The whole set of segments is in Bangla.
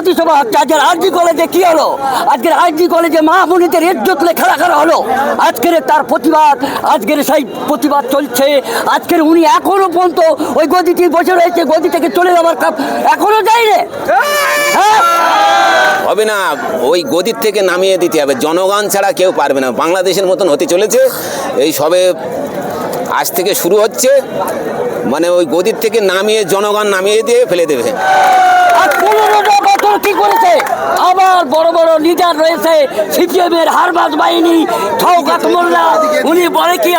প্রতিসভা হচ্ছে। আজকের আরজি কলেজে কি হলো? আজকের আরজি কলেজে মা বোনিদের ইজ্জত লেখা রাখা হলো? আজকের তার প্রতিবাদ, আজকের সেই প্রতিবাদ চলছে। আজকের উনি এখনও পর্যন্ত ওই গদিটি বসে রয়েছে, গদি থেকে চলে যাওয়ার কাপ এখনও যায়নি। হ্যাঁ? হবে না, ওই গদির থেকে নামিয়ে দিতে হবে। জনগণ ছাড়া কেউ পারবে না। বাংলাদেশের মতন হতে চলেছে। এই সবে আজ থেকে শুরু হচ্ছে মানে ওই গদির থেকে নামিয়ে জনগণ নামিয়ে দিয়ে ফেলে দেবে। বছর কি করেছে। আবার বড় বড় লিডার রয়েছে হারবাজ বাহিনী মোল্লা। উনি বলে কি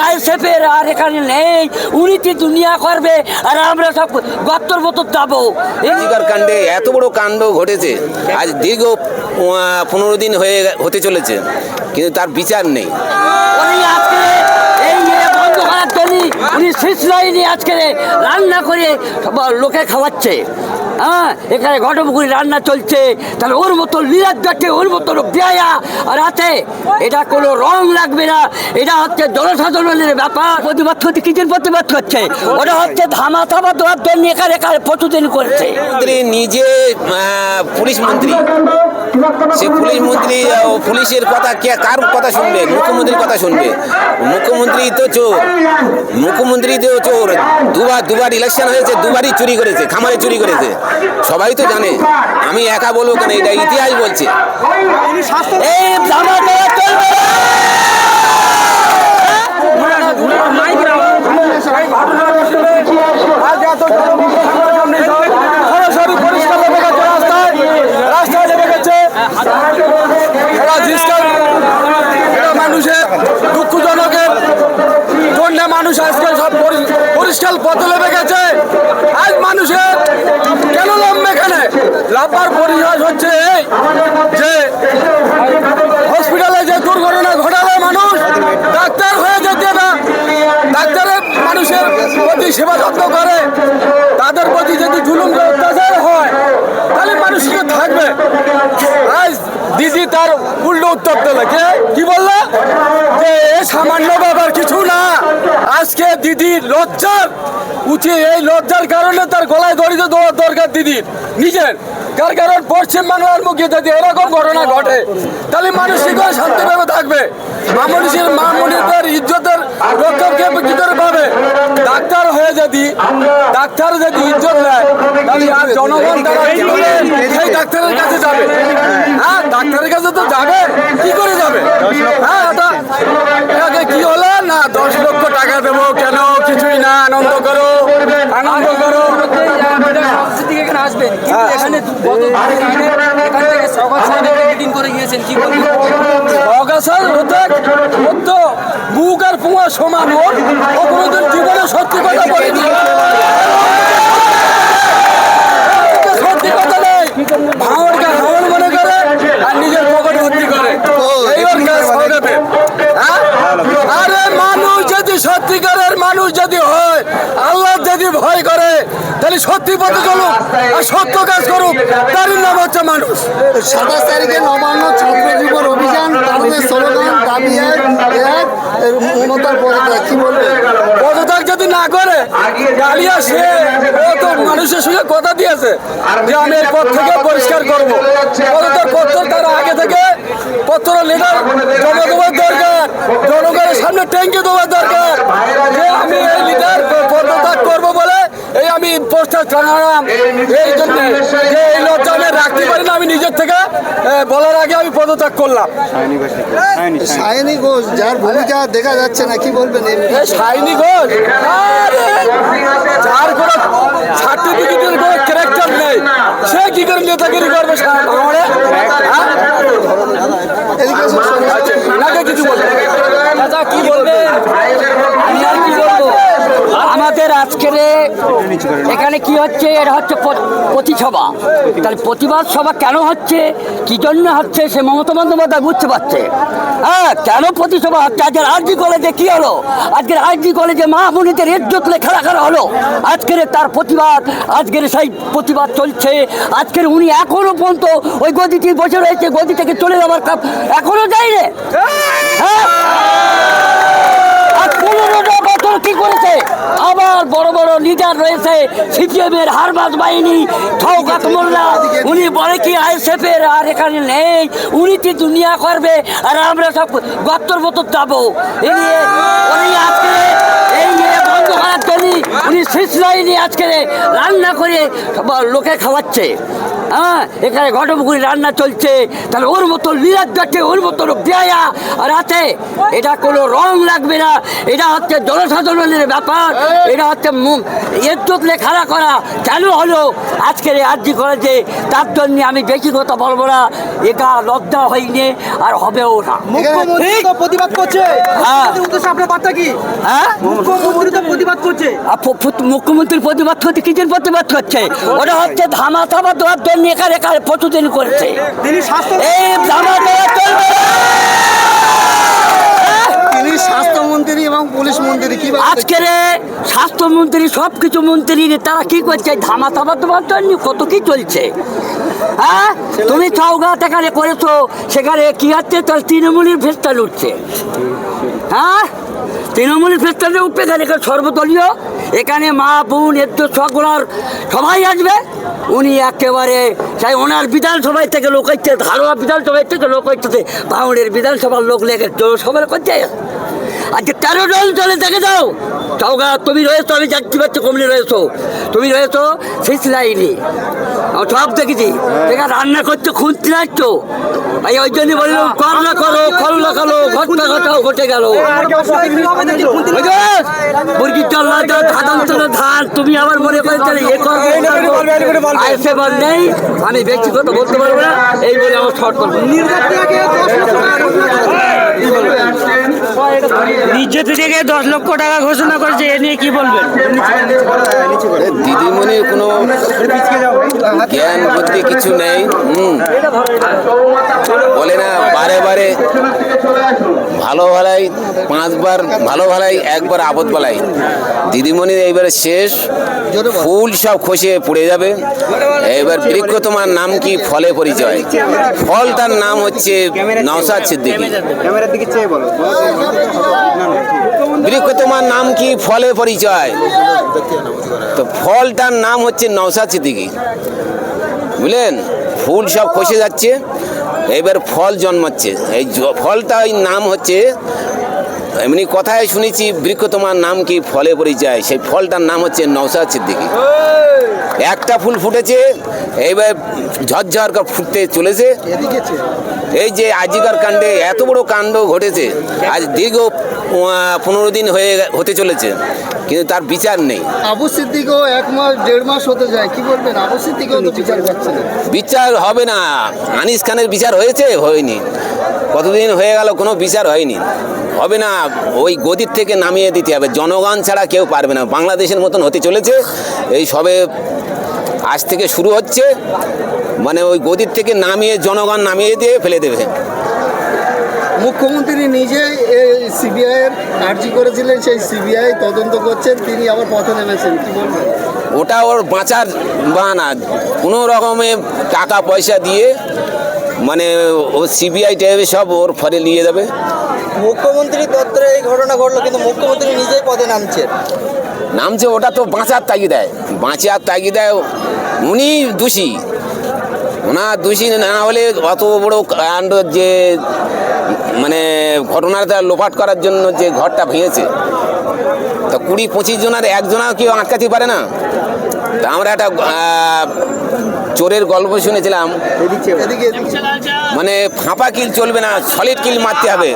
আর এখানে নেই উনি কি দুনিয়া করবে আর আমরা সব গত্তর বতর যাব। এই কাণ্ডে এত বড় কাণ্ড ঘটেছে আজ দীর্ঘ পনেরো দিন হয়ে হতে চলেছে কিন্তু তার বিচার নেই উনি আজকে এই ইয়ে বন্ধ করার জন্য উনি শেষ লাইনে আজকে রান্না করে লোকে খাওয়াচ্ছে। হ্যাঁ এখানে ঘটমুখী রান্না চলছে। তাহলে ওর মতো লিরাজ যাচ্ছে ওর মতো বেয়া আর আছে এটা কোনো রং লাগবে না। এটা হচ্ছে জনসাধারণের ব্যাপার। প্রতিবাদ করতে কিসের প্রতিবাদ করছে ওটা হচ্ছে ধামা থামা দেওয়ার জন্য এখানে এখানে প্রতিদিন করছে? নিজে পুলিশ মন্ত্রী। সে পুলিশ মন্ত্রী পুলিশের কথা কে, কার কথা শুনবে? মুখ্যমন্ত্রীর কথা শুনবে। মুখ্যমন্ত্রী তো চোর। মুখ্যমন্ত্রী তো চোর। দুবার দুবার ইলেকশন হয়েছে, দুবারই চুরি করেছে, খামারে চুরি করেছে। সবাই তো জানে, আমি একা বলব কেন? এটা ইতিহাস বলছে। মানুষের দুঃখজনকের। মানুষ আজকে সব পরিষ্কার পথে নেমে গেছে আজ মানুষের কেন নামবে এখানে লাভবার পরিহাস হচ্ছে এই যে হসপিটালে যে দুর্ঘটনা ঘটালে মানুষ ডাক্তার হয়ে যেতে না ডাক্তারের মানুষের প্রতি সেবা যত্ন করে, তাদের প্রতি যদি জুলুম অত্যাচার হয়, তাহলে মানুষ কি থাকবে। আজ দিদি তার উল্টো উত্তর দিল। কে? কি বলল? যে সামান্য ব্যাপার কিছু না। আজকে দিদি লজ্জার। উঠে এই লজ্জার কারণে তার গলায় দড়িতে দেওয়ার দরকার দিদির নিজের। কার কারণ পশ্চিম বাংলার মুখে যদি এরকম ঘটনা ঘটে, তাহলে মানুষ কি করে শান্তিভাবে থাকবে। মানুষের মা মনিদের ইজ্জতের রক্ষা কে করে পাবে? ডাক্তার হয়ে যদি, ডাক্তার যদি ইজ্জত দেয় তাহলে আর জনগণ তারা সেই ডাক্তারের কাছে যাবে হ্যাঁ ডাক্তারের কাছে তো যাবে কি করে যাবে হ্যাঁ এটা এটাকে কি হলো না দশ লক্ষ টাকা দেবো কেন কিছুই না আনন্দ করো আনন্দ করো থেকে এখানে আসবেন কিন্তু এখানে গত এখানে এখান থেকে সকাল সাহেব মিটিং করে গিয়েছেন কি অগাছার হতে মধ্য বুক আর পুয়া সমান ওর। ও কোনোদিন জীবনে সত্যি কথা বলেনি। সত্যি কথা নেই। ভাঙড়কে হাওড় মনে করে আর নিজের পকেট ভর্তি করে। এই ওর কাজ সৌরভে হ্যাঁ? আরে মানুষ যদি সত্যিকারের মানুষ যদি হয় আল্লাহ যদি ভয় করে তাহলে সত্যি পথে চলুক আর সত্য কাজ করুক তারই নাম হচ্ছে মানুষ। সাতাশ তারিখে নবান্ন ছাত্র যুবর অভিযান তাদের স্লোগান দাবি এক এক মমতার পদত্যাগ কি বলবে? পদত্যাগ যদি না করে ডালিয়া সে ও তো মানুষের সঙ্গে কথা দিয়েছে যে আমি এই পথ থেকে পরিষ্কার করব। পদত্যাগ পত্র তার আগে থেকে পত্র লিডার জমা দেওয়ার দরকার জনগণের সামনে ট্যাঙ্কি দেওয়ার দরকার যে আমি এই লিডার পদত্যাগ করব বলে এই আমি এই জন্য যে এই লজ্জা আমি রাখতে পারি না আমি নিজের থেকে বলার আগে আমি পদত্যাগ করলাম। সায়নী ঘোষ যার ভূমিকা দেখা যাচ্ছে না কি বলবেন এ ঘোষ? যার কোনো সার্টিফিকেটের কোনো ক্যারেক্টার নেই সে কি করে নেতাগিরি করবে আমারে? এদিকে শোনো। নাকে কিছু বলবে দাদা কি বলবেন? আমাদের আজকের এখানে কি হচ্ছে? এটা হচ্ছে প্রতিসভা। তাহলে প্রতিবাদ সভা কেন হচ্ছে? কি জন্য হচ্ছে? সে মমতা বন্দ্যোপাধ্যায় বুঝতে পারছে। হ্যাঁ কেন প্রতিসভা হচ্ছে? আজকের আরজি কলেজে কি হলো? আজকের আরজি কলেজে মা বোনিদের ইজ্জত লেখা রাখা হলো। আজকের তার প্রতিবাদ, আজকের সেই প্রতিবাদ চলছে। আজকের উনি এখনও পর্যন্ত ওই গদিটি বসে রয়েছে। গদি থেকে চলে যাওয়ার এখনও যায়নি হ্যাঁ আর পনেরোটা বছর এরপর কি করেছে আবার বড় বড় লিডার রয়েছে সিপিএম এর হারবাজ বাহিনী, থৌকাত মোল্লা। উনি বলে কি আইএসএফ এর আর এখানে নেই। উনি কি দুনিয়া করবে? আর আমরা সব গত্তর বতর যাব। নিয়ে উনি আজকে এই নিয়ে বন্ধ করার জন্য লাইনে আজকে রান্না করে লোকে খাওয়াচ্ছে। হ্যাঁ এখানে ঘটপুকুরি রান্না চলছে। তাহলে ওর মতো লিরাজ যাচ্ছে ওর মতো বেয়া আছে। এটা কোনো রং লাগবে না। এটা হচ্ছে জনসাধারণের ব্যাপার। এটা হচ্ছে ইজ্জত খাড়া করা কেন হলো? আজকের আর্জি করেছে। তার জন্য আমি বেশি কথা বলব না। এটা লজ্জা হয়নি আর হবেও না। প্রতিবাদ করছে। হ্যাঁ। হ্যাঁ? প্রতিবাদ করছে। আর ফু- ফু- মুখ্যমন্ত্রী প্রতিবাদ করতে কিসের প্রতিবাদ করছে ওটা হচ্ছে ধামা থামা দেওয়ার জন্য এখানে প্রতিদিন করেছে। এই ধামা দেওয়া চলবে স্বাস্থ্যমন্ত্রী এবং পুলিশ মন্ত্রী কি আজকের স্বাস্থ্যমন্ত্রী সব কিছু মন্ত্রী তারা কি করছে? ধামা থামা দেওয়ার জন্য কত কি চলছে? হ্যাঁ? তুমি এখানে করেছ সেখানে কি হচ্ছে? তার তৃণমূলের ফেস্টাল উঠছে হ্যাঁ? তৃণমূলের ফেস্টালে উঠবে তাহলে এখানে সর্বদলীয়। এখানে মা, বোন, এত সকলার সবাই আসবে। উনি একেবারে চাই ওনার বিধানসভায় থেকে লোক হচ্ছে ধারোয়া বিধানসভায় থেকে লোক হচ্ছে বাউনের বিধানসভার লোক লেগে সবার করছে। আজকে তেরো জন চলে দেখে যাও। চৌগা তুমি রয়েছো, আমি দেখতে পাচ্ছি কমলি রয়েছো। তুমি রয়েছো শীত লাইনি আমি সব দেখেছি। দেখা রান্না করছ খুঁজতে যাচ্ছ এই ওই জন্য বললাম, কর না করো না খালো ঘটনা ঘটাও ঘটে গেল। মুরগির দাও ধান তোলো ধান, তুমি আবার মনে করে তাহলে এ করব নেই, আমি ব্যক্তিগত বলতে পারব না, এই বলে আমার শর্ট করব। বিজেপি থেকে দশ লক্ষ টাকা ঘোষণা করেছে, এ নিয়ে কি বলবেন? দিদিমণির কোনো জ্ঞান বুদ্ধি কিছু নেই। বলে না, বারে বারে ভালো ভালাই পাঁচবার, ভালো ভালাই একবার আপদ বালাই দিদিমণির এইবারে শেষ, ফুল সব খসে পড়ে যাবে। এবার বৃক্ষ তোমার নাম কি? ফলে পরিচয়। ফল তার নাম হচ্ছে নওসাদ সিদ্দিকি। বৃক্ষ তোমার নাম কি? ফলে পরিচয়। তো ফলটার নাম হচ্ছে নওসাদ সিদ্দিকী। বুঝলেন? ফুল সব খসে যাচ্ছে এবার ফল জন্মাচ্ছে। এই ফলটা ওই নাম হচ্ছে এমনি কথায় শুনেছি বৃক্ষ তোমার নাম কি? ফলে পরিচয়। সেই ফলটার নাম হচ্ছে নওসাদ সিদ্দিকী। একটা ফুল ফুটেছে এইবার ঝরঝর করে ফুটতে চলেছে। এই যে আজিকার কাণ্ডে এত বড় কাণ্ড ঘটেছে আজ দীর্ঘ পনেরো দিন হয়ে হতে চলেছে কিন্তু তার বিচার নেই। আবু সিদ্দিকও এক মাস দেড় মাস হতে যায় কি বলবেন? আবু সিদ্দিকও তো বিচার পাচ্ছে বিচার হবে না। আনিস খানের বিচার হয়েছে হয়নি। কতদিন হয়ে গেল কোনো বিচার হয়নি। হবে না ওই গদির থেকে নামিয়ে দিতে হবে। জনগণ ছাড়া কেউ পারবে না। বাংলাদেশের মতন হতে চলেছে। এই সবে আজ থেকে শুরু হচ্ছে। মানে ওই গদির থেকে নামিয়ে জনগণ নামিয়ে দিয়ে ফেলে দেবে। মুখ্যমন্ত্রী নিজে সিবিআই এর আর্জি করেছিলেন সেই সিবিআই তদন্ত করছেন তিনি আবার পথে নেমেছেন কি বলবেন? ওটা ওর বাঁচার বাহানা। কোনো রকমে টাকা পয়সা দিয়ে মানে ও সিবিআই টাইপের সব ওর ফলে নিয়ে যাবে। মুখ্যমন্ত্রী দপ্তরে এই ঘটনা ঘটলো, কিন্তু মুখ্যমন্ত্রী নিজেই পদে নামছে। নামছে, ওটা তো বাঁচার তাগিদায় বাঁচার তাগিদায় উনি দোষী। ওনার দোষী না হলে অত বড় কাণ্ড যে মানে ঘটনাটা লোপাট করার জন্য যে ঘরটা ভেঙেছে। তা কুড়ি পঁচিশ জনের একজনা কেউ আটকাতে পারে না। আমরা একটা চোরের গল্প শুনেছিলাম। মানে ফাঁপা কিল চলবে না সলিড কিল মারতে হবে।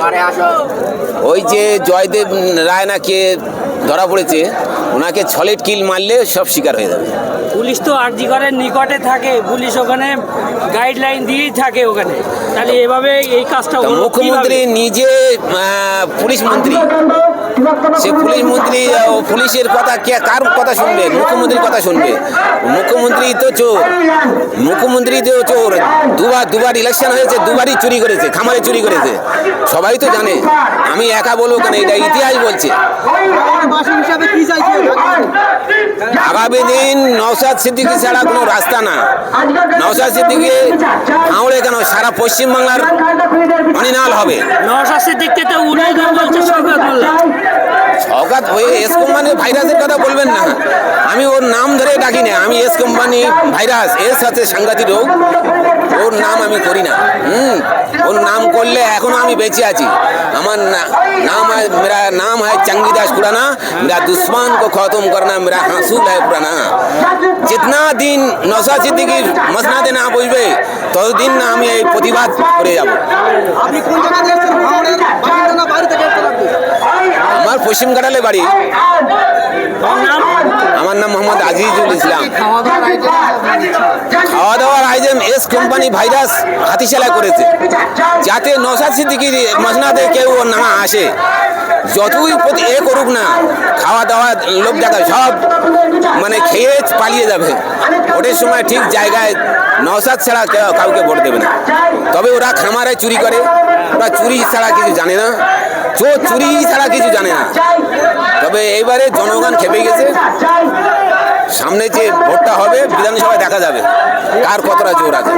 ওই যে জয়দেব রায় না কে ধরা পড়েছে ওনাকে সলিড কিল মারলে সব শিকার হয়ে যাবে। পুলিশ তো আরজি করের নিকটে থাকে। পুলিশ ওখানে গাইডলাইন দিয়েই থাকে ওখানে। তাহলে এভাবে এই কাজটা মুখ্যমন্ত্রী নিজে পুলিশ মন্ত্রী। সে পুলিশ মন্ত্রী পুলিশের কথা কে, কার কথা শুনবে? মুখ্যমন্ত্রীর কথা শুনবে? মুখ্যমন্ত্রী তো চোর। মুখ্যমন্ত্রী তো চোর। দুবার দুবার ইলেকশন হয়েছে, দুবারই চুরি করেছে, খামারে চুরি করেছে। সবাই তো জানে। আমি একা বলব কেন? এটা ইতিহাস বলছে। হিসাবে কি চাইছে আগামী দিন নওসাদ সিদ্দিকি ছাড়া কোনো রাস্তা না। নওসাদ সিদ্দিকি হাওড়ে কেন? সারা পশ্চিমবাংলার অনিনাল হবে। নওশাদ সিদ্দিককে তো উড়াই বলছে শওকত মোল্লা সৌগাত হয়ে এস কোম্পানি ভাইরাসের কথা বলবেন না আমি ওর নাম ধরে ডাকি না আমি এস কোম্পানি ভাইরাস এর সাথে সাংঘাতিক রোগ ওর নাম আমি করি না হুম ওর নাম করলে এখনো আমি বেঁচে আছি আমার না- नाम है मेरा नाम है चंगीदास खुराना मेरा दुश्मन को खत्म करना मेरा हासूल है पुराना जितना दिन নশা সিদ্দিকির মসনাদে না বসবে ততদিন না আমি এই প্রতিবাদ করে যাব আপনি কোন জায়গা থেকে পশ্চিম ঘাটালে বাড়ি। আমার নাম মোহাম্মদ আজিজুল ইসলাম। খাওয়া দাওয়ার আইটেম এস কোম্পানি ভাইরাস হাতিশালা করেছে যাতে নসাদ সিদ্দিকির মসনাদে কেউ না আসে। যতই প্রতি এ করুক না খাওয়া দাওয়া লোক দেখা সব মানে খেয়ে পালিয়ে যাবে। ভোটের সময় ঠিক জায়গায় নসাদ ছাড়া কেউ কাউকে ভোট দেবে না। তবে ওরা খামারে চুরি করে ওরা চুরি ছাড়া কিছু জানে না। চোর, চুরি ছাড়া কিছু জানে না। তবে এইবারে জনগণ খেপে গেছে। সামনে যে ভোটটা হবে, বিধানসভায় দেখা যাবে কার কতটা জোর আছে।